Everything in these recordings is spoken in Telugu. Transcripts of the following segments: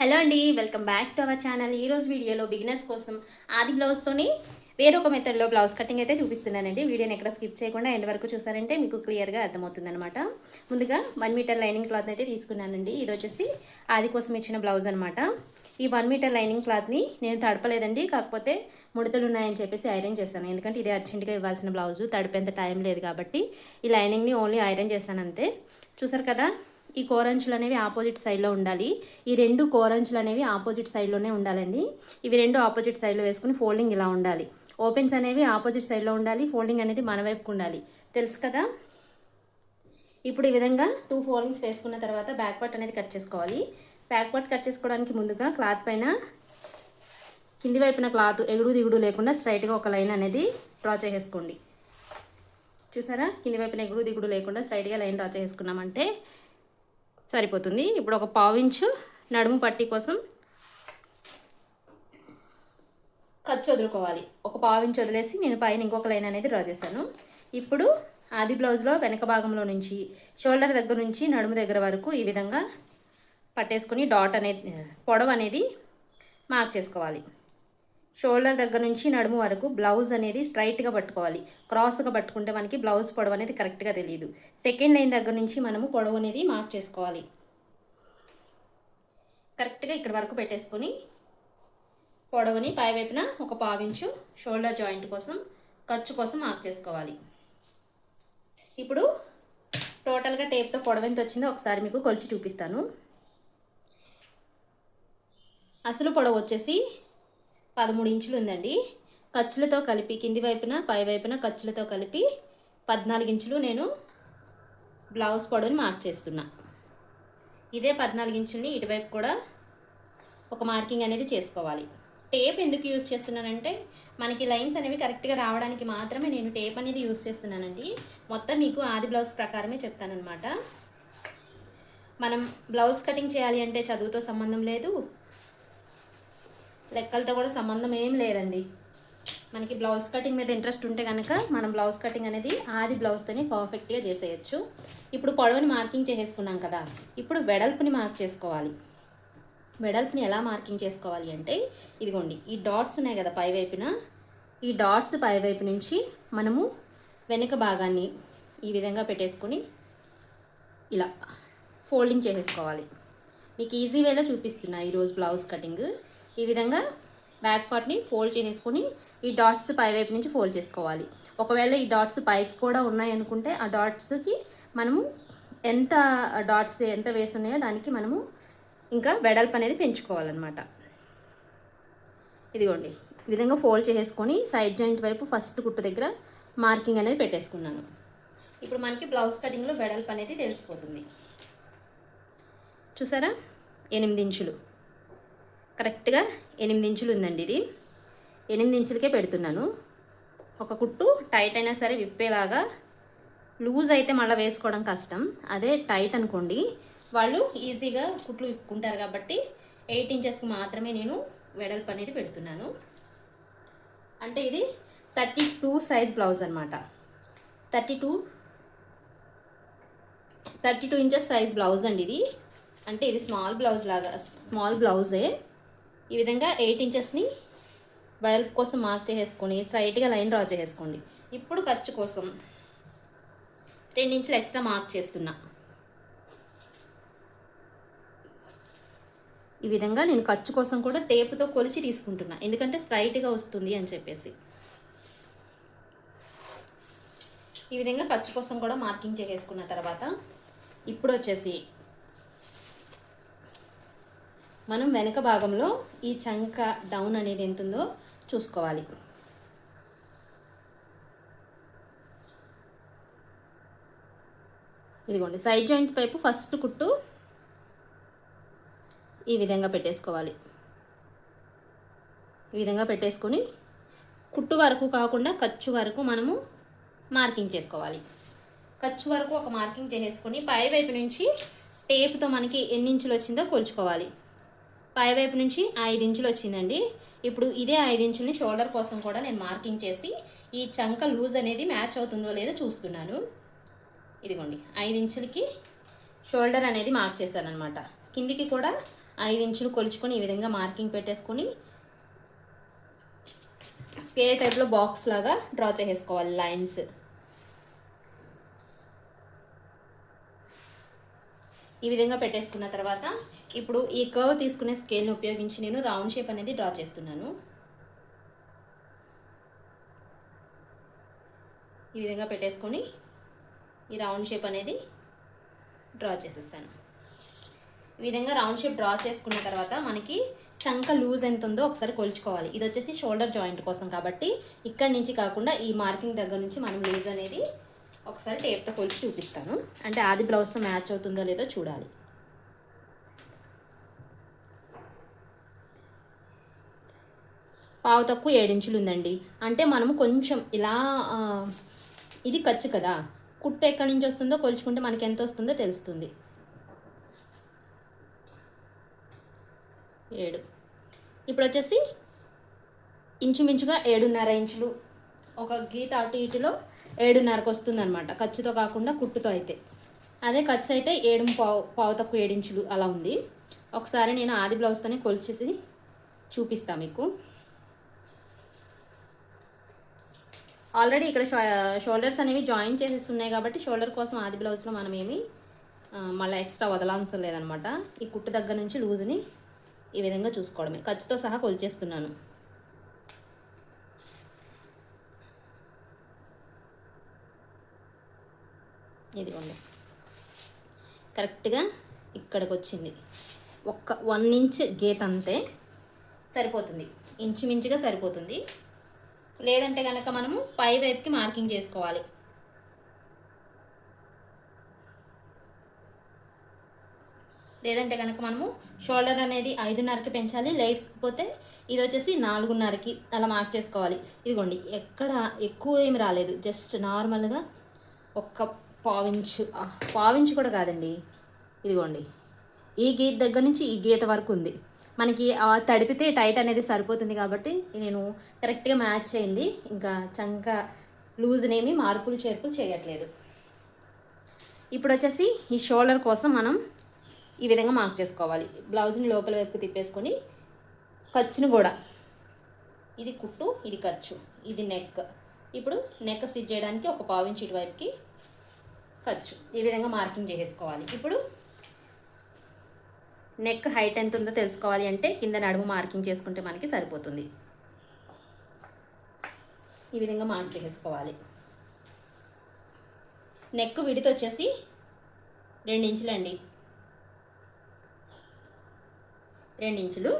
హలో అండి welcome back to our channel. ఈరోజు వీడియోలో బిగినర్స్ కోసం ఆది బ్లౌజ్తోని వేరొక మెథడ్లో బ్లౌజ్ కటింగ్ అయితే చూపిస్తున్నానండి. వీడియోని ఎక్కడ స్కిప్ చేయకుండా ఎండ్ వరకు చూసారంటే మీకు క్లియర్గా అర్థమవుతుందనమాట ముందుగా వన్ మీటర్ లైనింగ్ క్లాత్ అయితే తీసుకున్నానండి. ఇది వచ్చేసి ఆది కోసం ఇచ్చిన బ్లౌజ్ అనమాట ఈ వన్ మీటర్ లైనింగ్ క్లాత్ని నేను తడపలేదండి. కాకపోతే ముడతలు ఉన్నాయని చెప్పేసి ఐరన్ చేశాను. ఎందుకంటే ఇది అర్జెంటుగా ఇవ్వాల్సిన బ్లౌజు. తడిపేంత టైం లేదు కాబట్టి ఈ లైనింగ్ని ఓన్లీ ఐరన్ చేశాను అంతే. చూసారు కదా? ఈ కోరంచులు అనేవి ఆపోజిట్ సైడ్లో ఉండాలి. ఈ రెండు కోరంచులు అనేవి ఆపోజిట్ సైడ్లోనే ఉండాలండి. ఇవి రెండు ఆపోజిట్ సైడ్లో వేసుకుని ఫోల్డింగ్ ఇలా ఉండాలి. ఓపెన్స్ అనేవి ఆపోజిట్ సైడ్లో ఉండాలి. ఫోల్డింగ్ అనేది మన వైపుకు ఉండాలి. తెలుసు కదా? ఇప్పుడు ఈ విధంగా టూ ఫోల్డింగ్స్ వేసుకున్న తర్వాత బ్యాక్ పార్ట్ అనేది కట్ చేసుకోవాలి. బ్యాక్ పార్ట్ కట్ చేసుకోవడానికి ముందుగా క్లాత్ పైన కింది వైపున క్లాత్ ఎగుడు దిగుడు లేకుండా స్ట్రైట్గా ఒక లైన్ అనేది డ్రా చేసేసుకోండి. చూసారా? కింది వైపున ఎగుడు దిగుడు లేకుండా స్ట్రైట్గా లైన్ డ్రా చేసుకున్నామంటే సరిపోతుంది. ఇప్పుడు ఒక పావించు నడుము పట్టి కోసం ఖర్చు వదులుకోవాలి. ఒక పావించు వదిలేసి నేను పైన ఇంకొక లైన్ అనేది డ్రా చేశాను. ఇప్పుడు ఆది బ్లౌజ్లో వెనక భాగంలో నుంచి షోల్డర్ దగ్గర నుంచి నడుము దగ్గర వరకు ఈ విధంగా పట్టేసుకుని డాట్ అనేది పొడవు అనేది మార్క్ చేసుకోవాలి. షోల్డర్ దగ్గర నుంచి నడుము వరకు బ్లౌజ్ అనేది స్ట్రైట్గా పట్టుకోవాలి. క్రాస్గా పట్టుకుంటే మనకి బ్లౌజ్ పొడవు అనేది కరెక్ట్గా తెలియదు సెకండ్ లైన్ దగ్గర నుంచి మనము పొడవు అనేది మార్క్ చేసుకోవాలి. కరెక్ట్గా ఇక్కడ వరకు పెట్టేసుకొని పొడవుని పైవైపున ఒక పావించు షోల్డర్ జాయింట్ కోసం ఖర్చు కోసం మార్క్ చేసుకోవాలి. ఇప్పుడు టోటల్గా టేప్తో పొడవు ఎంత వచ్చిందో ఒకసారి మీకు కొలిచి చూపిస్తాను. అసలు పొడవు వచ్చేసి పదమూడు ఇంచులు ఉందండి. ఖర్చులతో కలిపి కింది వైపున పై వైపున ఖర్చులతో కలిపి పద్నాలుగు ఇంచులు నేను బ్లౌజ్ పొడవుని మార్క్ చేస్తున్నా. ఇదే పద్నాలుగు ఇంచుల్ని ఇటువైపు కూడా ఒక మార్కింగ్ అనేది చేసుకోవాలి. టేప్ ఎందుకు యూజ్ చేస్తున్నానంటే మనకి లైన్స్ అనేవి కరెక్ట్గా రావడానికి మాత్రమే నేను టేప్ అనేది యూజ్ చేస్తున్నానండి. మొత్తం మీకు ఆది బ్లౌజ్ ప్రకారమే చెప్తానమాట మనం బ్లౌజ్ కటింగ్ చేయాలి అంటే చదువుతో సంబంధం లేదు. లెక్కలతో కూడా సంబంధం ఏం లేదండి. మనకి బ్లౌజ్ కటింగ్ మీద ఇంట్రెస్ట్ ఉంటే కనుక మనం బ్లౌజ్ కటింగ్ అనేది ఆది బ్లౌజ్తోనే పర్ఫెక్ట్గా చేసేయచ్చు. ఇప్పుడు పొడవుని మార్కింగ్ చేసేసుకున్నాం కదా ఇప్పుడు వెడల్పుని మార్క్ చేసుకోవాలి. వెడల్పుని ఎలా మార్కింగ్ చేసుకోవాలి అంటే ఇదిగోండి ఈ డాట్స్ ఉన్నాయి కదా పై వైపున ఈ డాట్స్ పై వైపు నుంచి మనము వెనుక భాగాన్ని ఈ విధంగా పెట్టేసుకొని ఇలా ఫోల్డింగ్ చేసేసుకోవాలి. మీకు ఈజీ వేలో చూపిస్తున్నా ఈరోజు బ్లౌజ్ కటింగ్. ఈ విధంగా బ్యాక్ పార్ట్ని ఫోల్డ్ చేసేసుకొని ఈ డాట్స్ పై వైపు నుంచి ఫోల్డ్ చేసుకోవాలి. ఒకవేళ ఈ డాట్స్ పైకి కూడా ఉన్నాయి అనుకుంటే ఆ డాట్స్కి మనము ఎంత డాట్స్ ఎంత వేసి ఉన్నాయో దానికి మనము ఇంకా వెడల్పు అనేది పెంచుకోవాలన్నమాట. ఇదిగోండి. ఈ విధంగా ఫోల్డ్ చేసేసుకొని సైడ్ జాయింట్ వైపు ఫస్ట్ కుట్టు దగ్గర మార్కింగ్ అనేది పెట్టేసుకున్నాను. ఇప్పుడు మనకి బ్లౌజ్ కటింగ్లో వెడల్పు అనేది తెలిసిపోతుంది. చూసారా? ఎనిమిది ఇంచులు. కరెక్ట్గా ఎనిమిది ఇంచులు ఉందండి ఇది. ఎనిమిది ఇంచులకే పెడుతున్నాను. ఒక కుట్టు టైట్ అయినా సరే విప్పేలాగా లూజ్ అయితే మళ్ళీ వేసుకోవడం కష్టం. అదే టైట్ అనుకోండి వాళ్ళు ఈజీగా కుట్లు విప్పుకుంటారు కాబట్టి ఎయిట్ ఇంచెస్కి మాత్రమే నేను వెడల్పు అనేది పెడుతున్నాను. అంటే ఇది థర్టీ టూ సైజ్ బ్లౌజ్ అనమాట thirty two thirty two inches size blouse అండి ఇది. అంటే ఇది స్మాల్ బ్లౌజ్ లాగా స్మాల్ బ్లౌజే. ఈ విధంగా ఎయిట్ ఇంచెస్ని వెడల్పు కోసం మార్క్ చేసేసుకొని స్ట్రైట్గా లైన్ డ్రా చేసేసుకోండి. ఇప్పుడు ఖర్చు కోసం రెండు ఇంచులు ఎక్స్ట్రా మార్క్ చేస్తున్నా. ఈ విధంగా నేను ఖర్చు కోసం కూడా టేపుతో కొలిచి తీసుకుంటున్నా. ఎందుకంటే స్ట్రైట్గా వస్తుంది అని చెప్పేసి. ఈ విధంగా ఖర్చు కోసం కూడా మార్కింగ్ చేసేసుకున్న తర్వాత ఇప్పుడు వచ్చేసి మనం వెనక భాగంలో ఈ చంక డౌన్ అనేది ఎంత ఉందో చూసుకోవాలి. ఇదిగోండి సైడ్ జాయింట్స్ వైపు ఫస్ట్ కుట్టు ఈ విధంగా పెట్టేసుకోవాలి. ఈ విధంగా పెట్టేసుకొని కుట్టు వరకు కాకుండా ఖర్చు వరకు మనము మార్కింగ్ చేసుకోవాలి. ఖర్చు వరకు ఒక మార్కింగ్ చేసేసుకొని పై వైపు నుంచి టేప్తో మనకి ఎన్ని ఇంచులు వచ్చిందో కొలుచుకోవాలి. పై వైపు నుంచి ఐదు ఇంచులు వచ్చిందండి. ఇప్పుడు ఇదే ఐదు ఇంచుల్ని షోల్డర్ కోసం కూడా నేను మార్కింగ్ చేసి ఈ చంక లూజ్ అనేది మ్యాచ్ అవుతుందో లేదో చూస్తున్నాను. ఇదిగోండి ఐదు ఇంచులకి షోల్డర్ అనేది మార్క్ చేశానమాట కిందికి కూడా ఐదు ఇంచులు కొలుచుకొని ఈ విధంగా మార్కింగ్ పెట్టేసుకొని స్కేర్ టైప్లో బాక్స్ లాగా డ్రా చేసేసుకోవాలి లైన్స్. ఈ విధంగా పెట్టేసుకున్న తర్వాత ఇప్పుడు ఈ కర్వ్ తీసుకునే స్కేల్ని ఉపయోగించి నేను రౌండ్ షేప్ అనేది డ్రా చేస్తున్నాను. ఈ విధంగా పెట్టేసుకొని ఈ రౌండ్ షేప్ అనేది డ్రా చేసేసాను. ఈ విధంగా రౌండ్ షేప్ డ్రా చేసుకున్న తర్వాత మనకి చంక లూజ్ ఎంత ఉందో ఒకసారి కొలుచుకోవాలి. ఇది వచ్చేసి షోల్డర్ జాయింట్ కోసం కాబట్టి ఇక్కడి నుంచి కాకుండా ఈ మార్కింగ్ దగ్గర నుంచి మనం లూజ్ అనేది ఒకసారి టేప్తో కొలిచి చూపిస్తాను. అంటే ఆది బ్లౌజ్తో మ్యాచ్ అవుతుందో లేదో చూడాలి. పావు తక్కువ ఏడించులు ఉందండి. అంటే మనము కొంచెం ఇలా ఇది ఖర్చు కదా. కుట్టు ఎక్కడి నుంచి వస్తుందో కొలుచుకుంటే మనకి ఎంత వస్తుందో తెలుస్తుంది. ఏడు. ఇప్పుడు వచ్చేసి ఇంచుమించుగా ఏడున్నర ఇంచులు. ఒక గీత అటు ఇటులో ఏడున్నరకు వస్తుంది అనమాట ఖర్చుతో కాకుండా కుట్టుతో అయితే. అదే ఖర్చు అయితే ఏడు పావు పావు తక్కువ ఏడించులు అలా ఉంది. ఒకసారి నేను ఆది బ్లౌజ్తోనే కొలిచేసి చూపిస్తా మీకు. ఆల్రెడీ ఇక్కడ షో షోల్డర్స్ అనేవి జాయిన్ చేసేసి ఉన్నాయి కాబట్టి షోల్డర్ కోసం ఆది బ్లౌజ్లో మనం ఏమి మళ్ళీ ఎక్స్ట్రా వదలాల్సిన లేదనమాట ఈ కుట్టు దగ్గర నుంచి లూజ్ని ఈ విధంగా చూసుకోవడమే. ఖర్చుతో సహా కొలిచేస్తున్నాను. ఇదిగోండి. కరెక్ట్గా ఇక్కడికి వచ్చింది ఒక్క వన్ ఇంచ్ గీత అంతే సరిపోతుంది. ఇంచుమించుగా సరిపోతుంది. లేదంటే కనుక మనము పై వైపుకి మార్కింగ్ చేసుకోవాలి. లేదంటే కనుక మనము షోల్డర్ అనేది ఐదున్నరకి పెంచాలి. లేకపోతే ఇది వచ్చేసి నాలుగున్నరకి అలా మార్క్ చేసుకోవాలి. ఇదిగోండి ఎక్కడ ఎక్కువ ఏమి రాలేదు. జస్ట్ నార్మల్గా ఒక్క పావించు పావించు కూడా కాదండి. ఇదిగోండి. ఈ గీత దగ్గర నుంచి ఈ గీత వరకు ఉంది. మనకి తడిపితే టైట్ అనేది సరిపోతుంది కాబట్టి నేను కరెక్ట్గా మ్యాచ్ అయింది. ఇంకా చంక లూజ్నేమి మార్పులు చేర్పులు చేయట్లేదు. ఇప్పుడు వచ్చేసి ఈ షోల్డర్ కోసం మనం ఈ విధంగా మార్క్ చేసుకోవాలి. బ్లౌజ్ని లోపల వైపు తిప్పేసుకొని ఖర్చును కూడా. ఇది కుట్టు ఇది ఖర్చు ఇది నెక్. ఇప్పుడు నెక్ స్టిచ్ చేయడానికి ఒక పావించి ఇటువైపుకి ఖర్చు. ఈ విధంగా మార్కింగ్ చేసేసుకోవాలి. ఇప్పుడు నెక్ హైట్ ఎంత ఉందో తెలుసుకోవాలి అంటే కింద నడుము మార్కింగ్ చేసుకుంటే మనకి సరిపోతుంది. ఈ విధంగా మార్క్ చేసుకోవాలి నెక్ విడితో వచ్చేసి రెండు ఇంచులండి. రెండు ఇంచులు.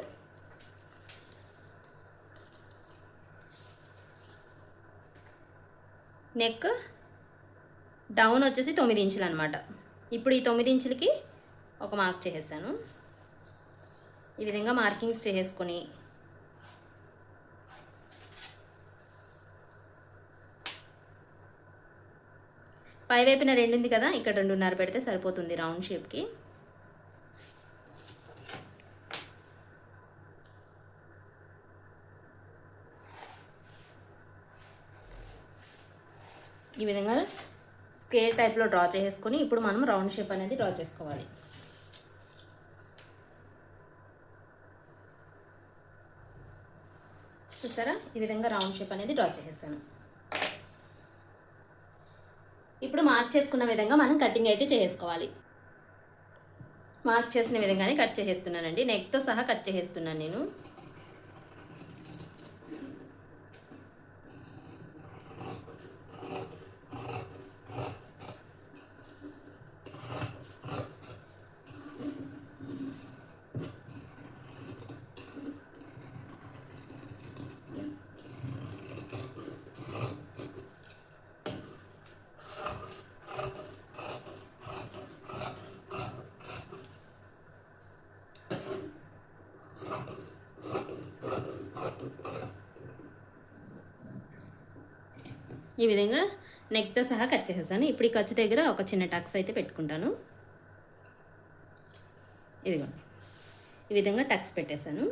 నెక్ డౌన్ వచ్చేసి తొమ్మిది ఇంచులు అనమాట ఇప్పుడు ఈ తొమ్మిది ఇంచులకి ఒక మార్క్ చేసేసాను. ఈ విధంగా మార్కింగ్స్ చేసేసుకొని పై వైపున రెండు ఉంది కదా ఇక్కడ రెండున్నర పెడితే సరిపోతుంది రౌండ్ షేప్కి. ఈ విధంగా స్కేల్ టైప్లో డ్రా చేసుకొని ఇప్పుడు మనం రౌండ్ షేప్ అనేది డ్రా చేసుకోవాలి. చూసారా? ఈ విధంగా రౌండ్ షేప్ అనేది డ్రా చేసేసాను. ఇప్పుడు మార్క్ చేసుకున్న విధంగా మనం కటింగ్ అయితే చేసుకోవాలి మార్క్ చేసిన విధంగానే కట్ చేసేస్తున్నానండి. నెక్తో సహా కట్ చేసేస్తున్నాను నేను. ఈ విధంగా నెక్తో సహా కట్ చేసేసాను. ఇప్పుడు ఈ ఖర్చు దగ్గర ఒక చిన్న టక్స్ అయితే పెట్టుకుంటాను. ఇదిగోండి ఈ విధంగా టక్స్ పెట్టేశాను.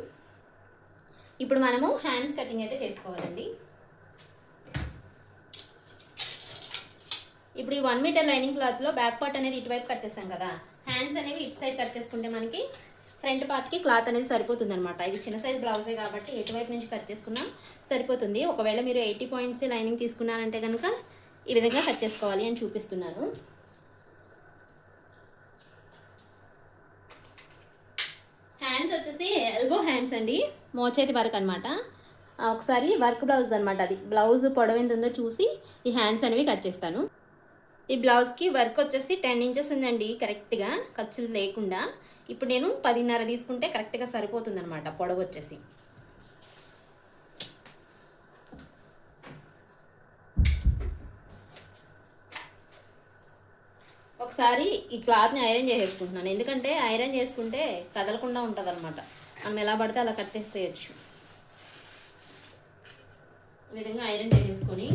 ఇప్పుడు మనము హ్యాండ్స్ కటింగ్ అయితే చేసుకోవాలండి. ఇప్పుడు ఈ వన్ మీటర్ లైనింగ్ క్లాత్లో బ్యాక్ పార్ట్ అనేది ఇటువైపు కట్ చేసాం కదా. హ్యాండ్స్ అనేవి ఇటు సైడ్ కట్ చేసుకుంటే మనకి ఫ్రంట్ పార్ట్కి క్లాత్ అనేది సరిపోతుంది అనమాట ఇది చిన్న సైజ్ బ్లౌజే కాబట్టి ఎటువైపు నుంచి కట్ చేసుకున్నా సరిపోతుంది. ఒకవేళ మీరు ఎయిటీ పాయింట్స్ లైనింగ్ తీసుకున్నారంటే కనుక ఈ విధంగా కట్ చేసుకోవాలి అని చూపిస్తున్నాను. హ్యాండ్స్ వచ్చేసి ఎల్బో హ్యాండ్స్ అండి. మోచేతి వర్క్ అనమాట ఒకసారి వర్క్ బ్లౌజ్ అనమాట అది. బ్లౌజ్ పొడవు ఎంత ఉందో చూసి ఈ హ్యాండ్స్ అనేవి కట్ చేస్తాను. ఈ బ్లౌజ్కి వర్క్ వచ్చేసి టెన్ ఇంచెస్ ఉందండి కరెక్ట్గా ఖర్చులు లేకుండా. ఇప్పుడు నేను పదిన్నర తీసుకుంటే కరెక్ట్గా సరిపోతుంది అనమాట పొడవు వచ్చేసి. ఒకసారి ఈ క్లాత్ని ఐరన్ చేసేసుకుంటున్నాను. ఎందుకంటే ఐరన్ చేసుకుంటే కదలకుండా ఉంటుంది అనమాట మనం ఎలా పడితే అలా కట్ చేసేయచ్చు. ఈ విధంగా ఐరన్ చేసేసుకొని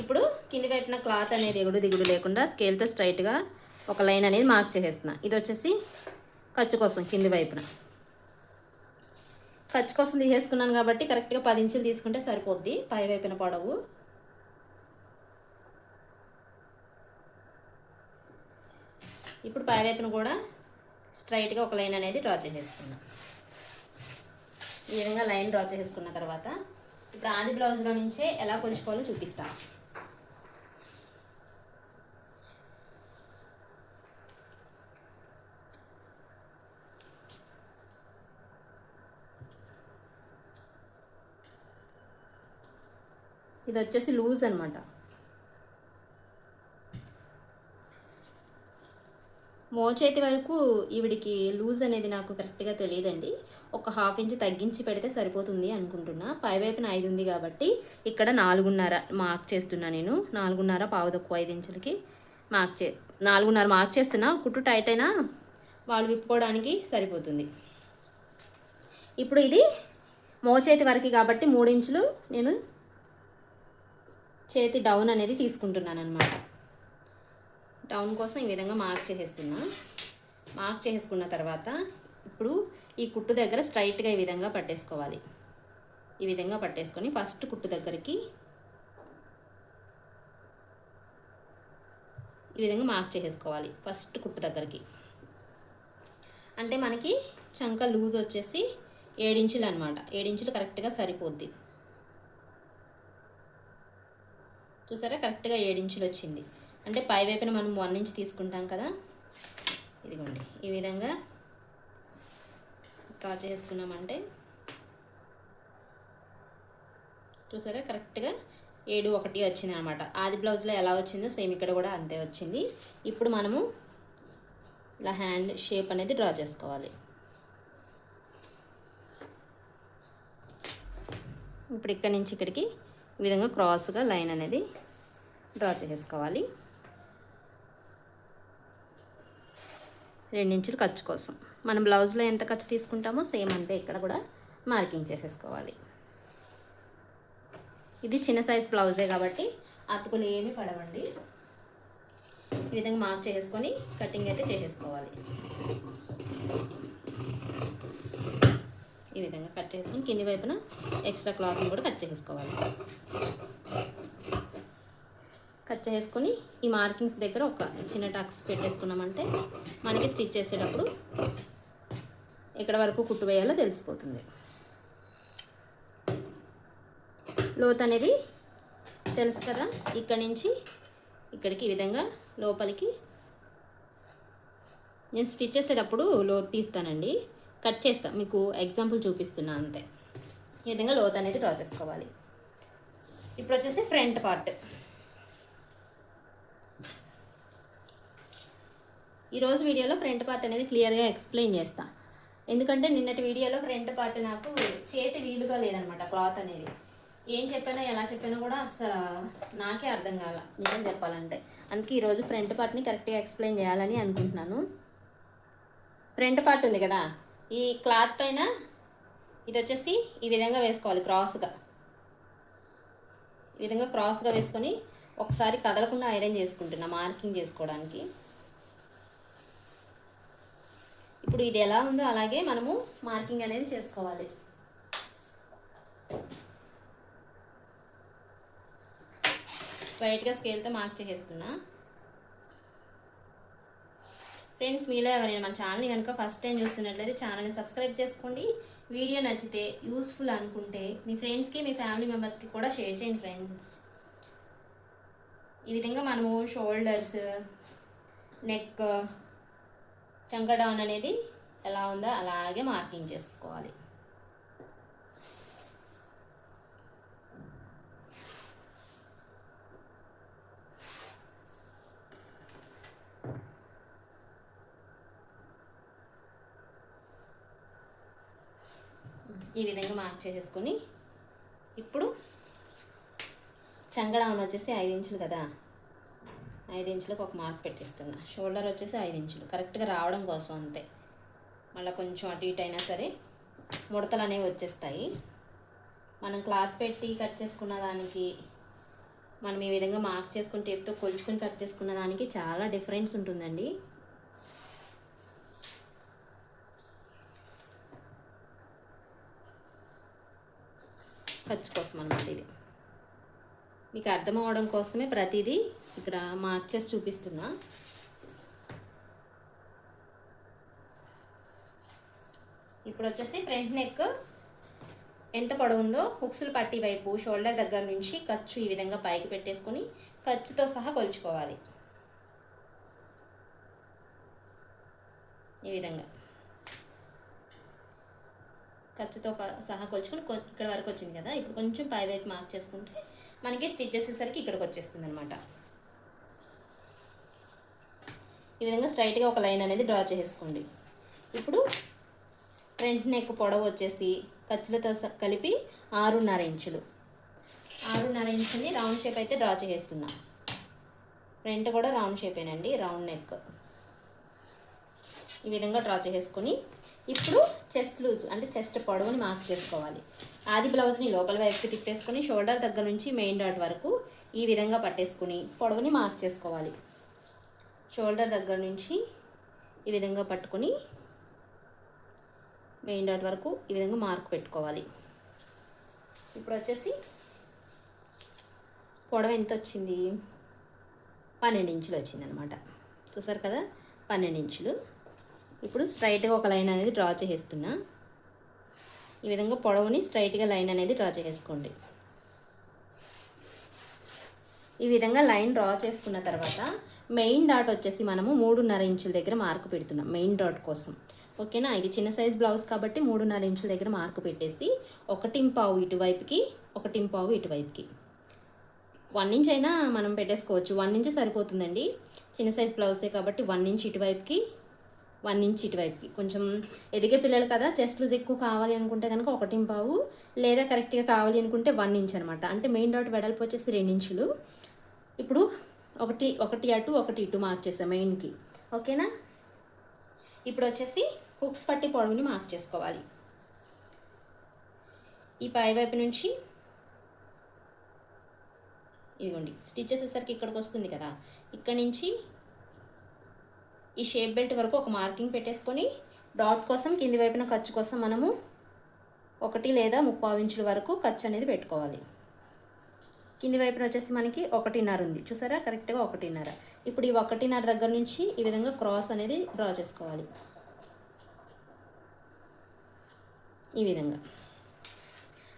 ఇప్పుడు కింది వైపున క్లాత్ అనేది ఎగుడు దిగుడు లేకుండా స్కేల్తో స్ట్రైట్గా ఒక లైన్ అనేది మార్క్ చేసేస్తున్నా. ఇది వచ్చేసి ఖర్చు కోసం కింది వైపున. ఖర్చు కోసం తీసేసుకున్నాను కాబట్టి కరెక్ట్గా పది ఇంచులు తీసుకుంటే సరిపోద్ది. పై వైపున పొడవు. ఇప్పుడు పై వైపున కూడా స్ట్రైట్గా ఒక లైన్ అనేది డ్రా చేసేసుకున్నా ఈ విధంగా లైన్ డ్రా చేసుకున్న తర్వాత ఇప్పుడు ఆది బ్లౌజ్లో నుంచే ఎలా కొలుచుకోవాలో చూపిస్తాను ఇది వచ్చేసి లూజ్ అనమాట మోచేతి వరకు ఈవిడికి లూజ్ అనేది నాకు కరెక్ట్గా తెలియదండి. ఒక హాఫ్ ఇంచ్ తగ్గించి పెడితే సరిపోతుంది అనుకుంటున్నా. పై వైపున ఐదు ఉంది కాబట్టి ఇక్కడ నాలుగున్నర మార్క్ చేస్తున్నా నేను. నాలుగున్నర పావు తక్కువ ఐదు ఇంచులకి మార్క్ చే నాలుగున్నర మార్క్ చేస్తున్నా. కుట్టు టైట్ అయినా వాళ్ళు విప్పుకోవడానికి సరిపోతుంది. ఇప్పుడు ఇది మోచేతి వరకు కాబట్టి మూడు ఇంచులు నేను చేతి డౌన్ అనేది తీసుకుంటున్నాను అనమాట డౌన్ కోసం ఈ విధంగా మార్క్ చేసేస్తున్నా. మార్క్ చేసుకున్న తర్వాత ఇప్పుడు ఈ కుట్టు దగ్గర స్ట్రైట్గా ఈ విధంగా పట్టేసుకోవాలి. ఈ విధంగా పట్టేసుకొని ఫస్ట్ కుట్టు దగ్గరికి ఈ విధంగా మార్క్ చేసేసుకోవాలి ఫస్ట్ కుట్టు దగ్గరికి. అంటే మనకి చంక లూజ్ వచ్చేసి ఏడించులు అనమాట ఏడించులు కరెక్ట్గా సరిపోద్ది. చూసారా? కరెక్ట్గా ఏడించులు వచ్చింది. అంటే పై వైపున మనం వన్ ఇంచ్ తీసుకుంటాం కదా? ఇదిగోండి. ఈ విధంగా డ్రా చేసుకున్నామంటే చూసారా? కరెక్ట్గా ఏడు ఒకటి వచ్చింది అనమాట ఆది బ్లౌజ్లో ఎలా వచ్చిందో సేమ్ ఇక్కడ కూడా అంతే వచ్చింది. ఇప్పుడు మనము ఇలా హ్యాండ్ షేప్ అనేది డ్రా చేసుకోవాలి. ఇప్పుడు ఇక్కడ నుంచి ఇక్కడికి ఈ విధంగా క్రాస్గా లైన్ అనేది డ్రా చేసుకోవాలి. రెండించులు ఖర్చు కోసం. మనం బ్లౌజ్లో ఎంత ఖర్చు తీసుకుంటామో సేమ్ అంతే ఇక్కడ కూడా మార్కింగ్ చేసేసుకోవాలి. ఇది చిన్న సైజ్ బ్లౌజే కాబట్టి అతుకులు ఏమి పడవండి. ఈ విధంగా మార్క్ చేసుకొని కటింగ్ అయితే చేసేసుకోవాలి. ఈ విధంగా కట్ చేసుకుని కింది వైపున ఎక్స్ట్రా క్లాత్ని కూడా కట్ చేసుకోవాలి. కట్ చేసుకుని ఈ మార్కింగ్స్ దగ్గర ఒక చిన్న టక్స్ పెట్టేసుకున్నామంటే మనకి స్టిచ్ చేసేటప్పుడు ఎక్కడ వరకు కుట్టు వేయాలో తెలిసిపోతుంది. లోత్ అనేది తెలుసు కదా ఇక్కడి నుంచి ఇక్కడికి ఈ విధంగా లోపలికి. నేను స్టిచ్ చేసేటప్పుడు లోత్ తీస్తానండి. కట్ చేస్తా. మీకు ఎగ్జాంపుల్ చూపిస్తున్నా అంతే. ఈ విధంగా లోత్ అనేది డ్రా చేసుకోవాలి. ఇప్పుడు వచ్చేసి ఫ్రంట్ పార్ట్. ఈరోజు వీడియోలో ఫ్రంట్ పార్ట్ అనేది క్లియర్గా ఎక్స్ప్లెయిన్ చేస్తా. ఎందుకంటే నిన్నటి వీడియోలో ఫ్రంట్ పార్ట్ నాకు చేతి వీలుగా లేదనమాట క్లాత్ అనేది. ఏం చెప్పానో ఎలా చెప్పానో కూడా అసలు నాకే అర్థం కాల నిజం చెప్పాలంటే. అందుకే ఈరోజు ఫ్రంట్ పార్ట్ని కరెక్ట్గా ఎక్స్ప్లెయిన్ చేయాలని అనుకుంటున్నాను. ఫ్రంట్ పార్ట్ ఉంది కదా? ఈ క్లాత్ పైన ఇది వచ్చేసి ఈ విధంగా వేసుకోవాలి క్రాస్గా. ఈ విధంగా క్రాస్గా వేసుకొని ఒకసారి కదలకుండా ఐరన్ చేసుకుంటున్నా మార్కింగ్ చేసుకోవడానికి. ఇప్పుడు ఇది ఎలా ఉందో అలాగే మనము మార్కింగ్ అనేది చేసుకోవాలి. స్ట్రైట్గా స్కేల్తో మార్క్ చేసేస్తున్నా ఫ్రెండ్స్ మీలో ఎవరైనా మన ఛానల్ని కనుక ఫస్ట్ టైం చూస్తున్నట్లయితే ఛానల్ని సబ్స్క్రైబ్ చేసుకోండి. వీడియో నచ్చితే యూస్ఫుల్ అనుకుంటే మీ ఫ్రెండ్స్కి మీ ఫ్యామిలీ మెంబర్స్కి కూడా షేర్ చేయండి ఫ్రెండ్స్ ఈ విధంగా మనము షోల్డర్స్ నెక్ చంకడౌన్ అనేది ఎలా ఉందో అలాగే మార్కింగ్ చేసుకోవాలి. ఈ విధంగా మార్క్ చేసేసుకొని ఇప్పుడు చంగడౌన్ వచ్చేసి ఐదు ఇంచులు కదా. ఐదు ఇంచులకు ఒక మార్క్ పెట్టిస్తున్నా. షోల్డర్ వచ్చేసి ఐదు ఇంచులు. కరెక్ట్గా రావడం కోసం అంతే. మళ్ళీ కొంచెం అటు ఇటు అయినా సరే ముడతలు అనేవి వచ్చేస్తాయి. మనం క్లాత్ పెట్టి కట్ చేసుకున్న దానికి మనం ఈ విధంగా మార్క్ చేసుకుని టేప్తో కొలుచుకొని కట్ చేసుకున్న దానికి చాలా డిఫరెన్స్ ఉంటుందండి. ఖర్చు కోసం అనమాట ఇది. మీకు అర్థం అవ్వడం కోసమే ప్రతిదీ ఇక్కడ మార్క్ చేసి చూపిస్తున్నా. ఇప్పుడు వచ్చేసి ఫ్రంట్ నెక్ ఎంత పొడవు ఉందో హుక్స్లు పట్టి వైపు షోల్డర్ దగ్గర నుంచి ఖర్చు ఈ విధంగా పైకి పెట్టేసుకొని ఖర్చుతో సహా కొలుచుకోవాలి. ఈ విధంగా. ఖర్చుతో సహా కొలుచుకొని ఇక్కడ వరకు వచ్చింది కదా. ఇప్పుడు కొంచెం పై వైపు మార్క్ చేసుకుంటే మనకి స్టిచ్ చేసేసరికి ఇక్కడికి వచ్చేస్తుంది అనమాట ఈ విధంగా స్ట్రైట్గా ఒక లైన్ అనేది డ్రా చేసుకోండి. ఇప్పుడు ఫ్రంట్ నెక్ పొడవు వచ్చేసి ఖర్చులతో స- కలిపి ఆరున్నర ఇంచులు. ఆరున్నర ఇంచుని రౌండ్ షేప్ అయితే డ్రా చేస్తున్నా. ఫ్రంట్ కూడా రౌండ్ షేపేనండి రౌండ్ నెక్ ఈ విధంగా డ్రా చేసుకొని ఇప్పుడు చెస్ట్ లూజ్ అంటే చెస్ట్ పొడవుని మార్క్ చేసుకోవాలి. ఆది బ్లౌజ్ని లోపల వైపుకి తిప్పేసుకొని షోల్డర్ దగ్గర నుంచి మెయిన్ డాట్ వరకు ఈ విధంగా పట్టేసుకొని పొడవుని మార్క్ చేసుకోవాలి. షోల్డర్ దగ్గర నుంచి ఈ విధంగా పట్టుకొని మెయిన్ డాట్ వరకు ఈ విధంగా మార్క్ పెట్టుకోవాలి. ఇప్పుడు వచ్చేసి పొడవు ఎంత వచ్చింది? పన్నెండు ఇంచులు వచ్చింది అనమాట చూసారు కదా? పన్నెండు ఇంచులు. ఇప్పుడు స్ట్రైట్గా ఒక లైన్ అనేది డ్రా చేసేస్తున్నా. ఈ విధంగా పొడవుని స్ట్రైట్గా లైన్ అనేది డ్రా చేసుకోండి. ఈ విధంగా లైన్ డ్రా చేసుకున్న తర్వాత మెయిన్ డాట్ వచ్చేసి మనము మూడున్నర ఇంచుల దగ్గర మార్కు పెడుతున్నాం మెయిన్ డాట్ కోసం. ఓకేనా ఇది చిన్న సైజ్ బ్లౌజ్ కాబట్టి మూడున్నర ఇంచుల దగ్గర మార్కు పెట్టేసి ఒకటి పావు ఇటువైపుకి ఒకటి పావు ఇటువైపుకి. వన్ ఇంచ్ అయినా మనం పెట్టేసుకోవచ్చు. వన్ ఇంచ్ సరిపోతుందండి. చిన్న సైజ్ బ్లౌజే కాబట్టి వన్ ఇంచ్ ఇటువైపుకి వన్ ఇంచ్ ఇటువైపుకి. కొంచెం ఎదిగే పిల్లలు కదా చెస్ట్ లూజ్ ఎక్కువ కావాలి అనుకుంటే కనుక ఒకటి పావు లేదా కరెక్ట్గా కావాలి అనుకుంటే వన్ ఇంచ్ అనమాట అంటే మెయిన్ డాట్ వెడల్పు వచ్చేసి రెండు ఇంచులు. ఇప్పుడు ఒకటి ఒకటి అటు ఒకటి ఇటు మార్క్ చేసాం మెయిన్కి. ఓకేనా? ఇప్పుడు వచ్చేసి హుక్స్ పట్టి పొడవుని మార్క్ చేసుకోవాలి. ఈ పై వైపు నుంచి ఇదిగోండి స్టిచ్ చేసేసరికి ఇక్కడికి వస్తుంది కదా. ఇక్కడ నుంచి ఈ షేప్ బెల్ట్ వరకు ఒక మార్కింగ్ పెట్టేసుకొని డాట్ కోసం కింది వైపున ఖర్చు కోసం మనము ఒకటి లేదా ముప్పావు ఇంచుల వరకు ఖర్చు అనేది పెట్టుకోవాలి. కింది వైపున వచ్చేసి మనకి ఒకటిన్నర ఉంది. చూసారా? కరెక్ట్గా ఒకటిన్నర. ఇప్పుడు ఈ ఒకటిన్నర దగ్గర నుంచి ఈ విధంగా క్రాస్ అనేది డ్రా చేసుకోవాలి. ఈ విధంగా.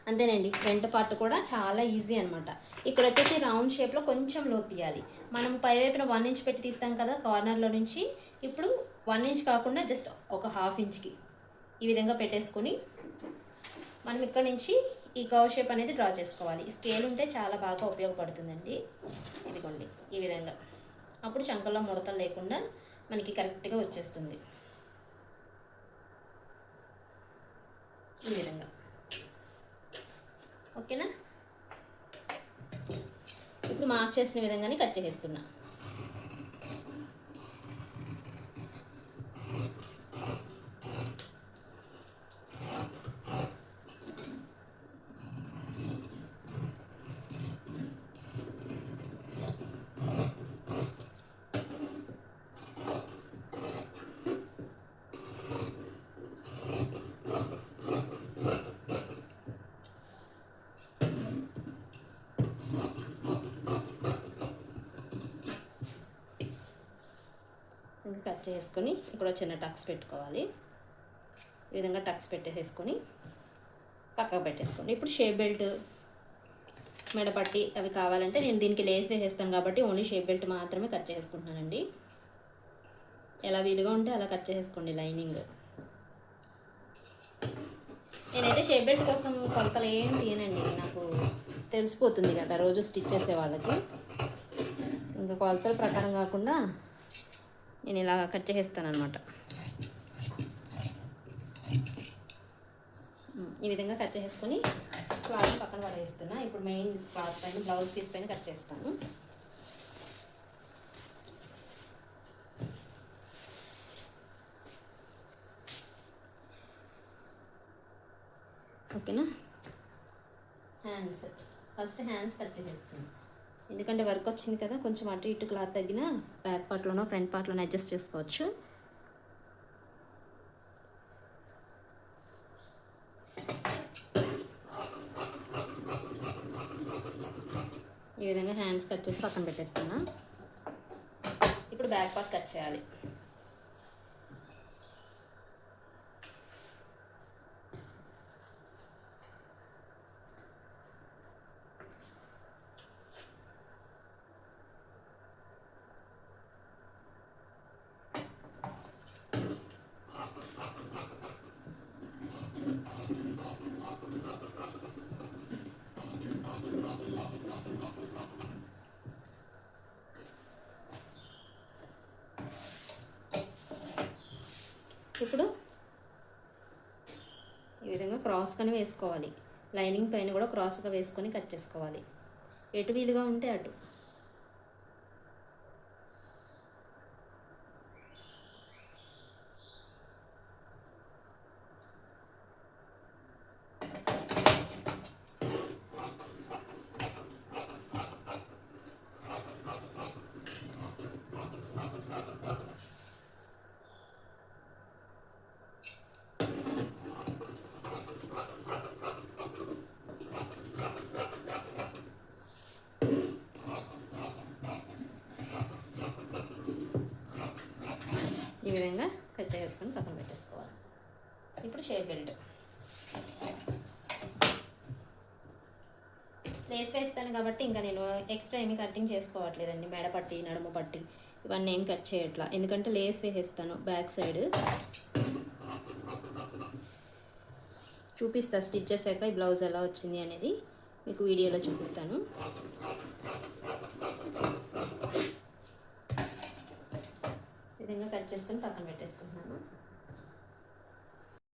అంతేనండి ఫ్రంట్ పార్ట్ కూడా చాలా ఈజీ అనమాట ఇక్కడ వచ్చేసి రౌండ్ షేప్లో కొంచెం లో తీయాలి. మనం పై వైపున వన్ ఇంచ్ పెట్టి తీస్తాం కదా కార్నర్లో నుంచి. ఇప్పుడు వన్ ఇంచ్ కాకుండా జస్ట్ ఒక హాఫ్ ఇంచ్కి ఈ విధంగా పెట్టేసుకొని మనం ఇక్కడ నుంచి ఈ కవ్ షేప్ అనేది డ్రా చేసుకోవాలి. ఈ స్కేల్ ఉంటే చాలా బాగా ఉపయోగపడుతుందండి. ఇదిగోండి ఈ విధంగా. అప్పుడు చంకల్లో ముడతలు లేకుండా మనకి కరెక్ట్గా వచ్చేస్తుంది. ఈ విధంగా. ఓకేనా? ఇప్పుడు మార్క్ చేసిన విధంగానే కట్ చేసేస్తున్నా. కట్ చేసుకొని ఇక్కడ చిన్న టక్స్ పెట్టుకోవాలి. ఈ విధంగా టక్స్ పెట్టేసేసుకొని పక్కకు పెట్టేసుకోండి. ఇప్పుడు షేప్ బెల్ట్ మెడపట్టి అవి కావాలంటే నేను దీనికి లేస్ వేసేస్తాను కాబట్టి ఓన్లీ షేప్ బెల్ట్ మాత్రమే కట్ చేసుకుంటున్నానండి. ఎలా వీలుగా ఉంటే అలా కట్ చేసుకోండి లైనింగ్. నేనైతే షేప్ బెల్ట్ కోసం కొలతలు ఏం తీయనండి నాకు తెలిసిపోతుంది కదా రోజు స్టిచ్ చేసే వాళ్ళకి. ఇంకా కొలతల ప్రకారం కాకుండా నేను ఇలా కట్ చేసేస్తాను అనమాట ఈ విధంగా కట్ చేసేసుకొని క్లాత్ పక్కన పడేస్తున్నా. ఇప్పుడు మెయిన్ క్లాత్ పైన బ్లౌజ్ పీస్ పైన కట్ చేస్తాను. ఓకేనా? హ్యాండ్స్ ఫస్ట్ హ్యాండ్స్ కట్ చేసేస్తాను ఎందుకంటే వర్క్ వచ్చింది కదా కొంచెం అటు ఇటు క్లాత్ తగ్గిన బ్యాక్ పార్ట్లోనో ఫ్రంట్ పార్ట్లోనో అడ్జస్ట్ చేసుకోవచ్చు. ఈ విధంగా హ్యాండ్స్ కట్ చేసి పక్కన పెట్టేస్తున్నా. ఇప్పుడు బ్యాక్ పార్ట్ కట్ చేయాలి ఇప్పుడు ఈ విధంగా క్రాస్గానే వేసుకోవాలి. లైనింగ్ పైన కూడా క్రాస్గా వేసుకొని కట్ చేసుకోవాలి. ఎటు వీలుగా ఉంటే అటు ఈ విధంగా వేసుకొని పక్కన పెట్టేసుకోవాలి. ఇప్పుడు షేప్ బెల్ట్. లేస్ వేస్తాను కాబట్టి ఇంకా నేను ఎక్స్ట్రా ఏమీ కటింగ్ చేసుకోవట్లేదండి. మెడ పట్టి నడుము పట్టి ఇవన్నీ ఏం కట్ చేయట్లా. ఎందుకంటే లేస్ వేసేస్తాను బ్యాక్ సైడ్. చూపిస్తా స్టిచ్ చేసాక ఈ బ్లౌజ్ ఎలా వచ్చింది అనేది మీకు వీడియోలో చూపిస్తాను ఈ విధంగా కట్ చేసుకొని పక్కన పెట్టేసుకుంటున్నాను.